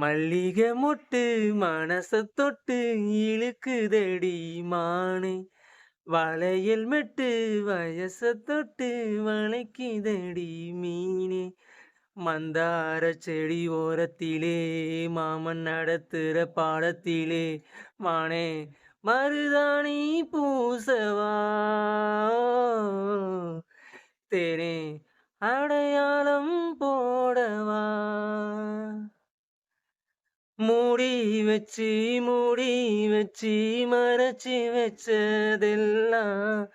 மல்லிகை மொட்டு மனச தொட்டு இழுக்குதடி மானே. வளையல் மெட்டு வயச தொட்டு வளைக்குதடி மீனே. மந்தார செடி ஓரத்திலே மாமன் நடத்துற பாடத்திலே மானே மருதாணி பூசவா. தேனே அடையாளம் போடவா. மூடி வச்சு மூடி வச்சு மறைச்சி வச்சதெல்லாம்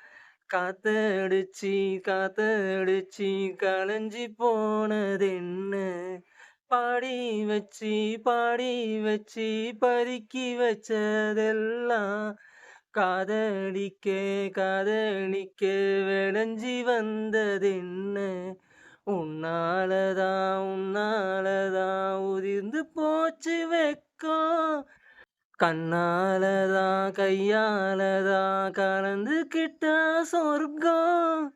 காத்தடிச்சு காத்தடிச்சு களைஞ்சி போனதென்ன? பாடி வச்சு பாடி வச்சு பதுக்கி வச்சதெல்லாம் காதலிக்க காதலிக்க விளைஞ்சி வந்ததென்ன? உன்னாலதான் உன்னாலதான் உதிர்ந்து போ வச்சு வைக்கும். கண்ணாலதான் கையாலதான் கலந்துக்கிட்டா சொர்க்கம்.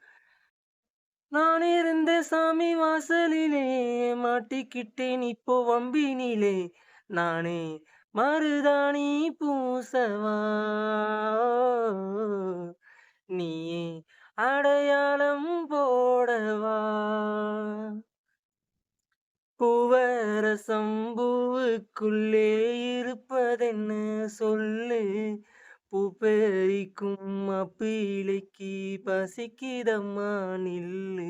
நான் இருந்த சாமி வாசலிலே மாட்டிக்கிட்டேன் இப்போ வம்பினிலே. நானே மருதாணி பூசவா. நீயே அடையாளம் போடவா. பூவரசம் பூவுக்குள்ளே இருப்பதென்ன சொல்லு? பூப்பெரிக்கும் அப்பிளைக்கு பசிக்குதம்மா நில்லு.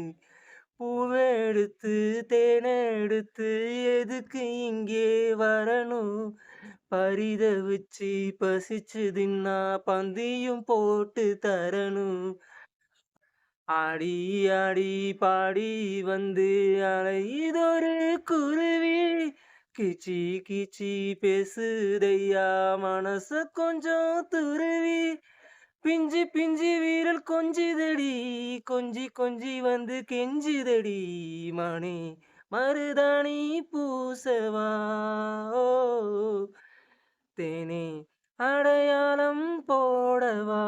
பூவெடுத்து தேனெடுத்து எதுக்கு இங்கே வரணும்? பரித பரிதவிச்சு பசிச்சுதுன்னா பந்தியும் போட்டு தரணும். ஆடி ஆடி பாடி வந்து அலையுதொரு குருவி. கிச்சி கிச்சி பேசுதையா மனச கொஞ்சம் துருவி. பிஞ்சு பிஞ்சு வீரல் கொஞ்சிதடி கொஞ்சி கொஞ்சி வந்து கெஞ்சுதடி. மணி மருதாணி பூசவா தேனே அடையாளம் போடவா.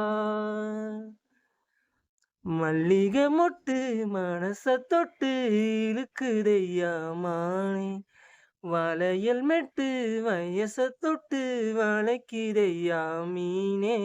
மல்லிகை மொட்டு மனச தொட்டு இழுக்குதையா மானே? வளையல் மெட்டு வயச தொட்டு வளைக்குதையா மீனே?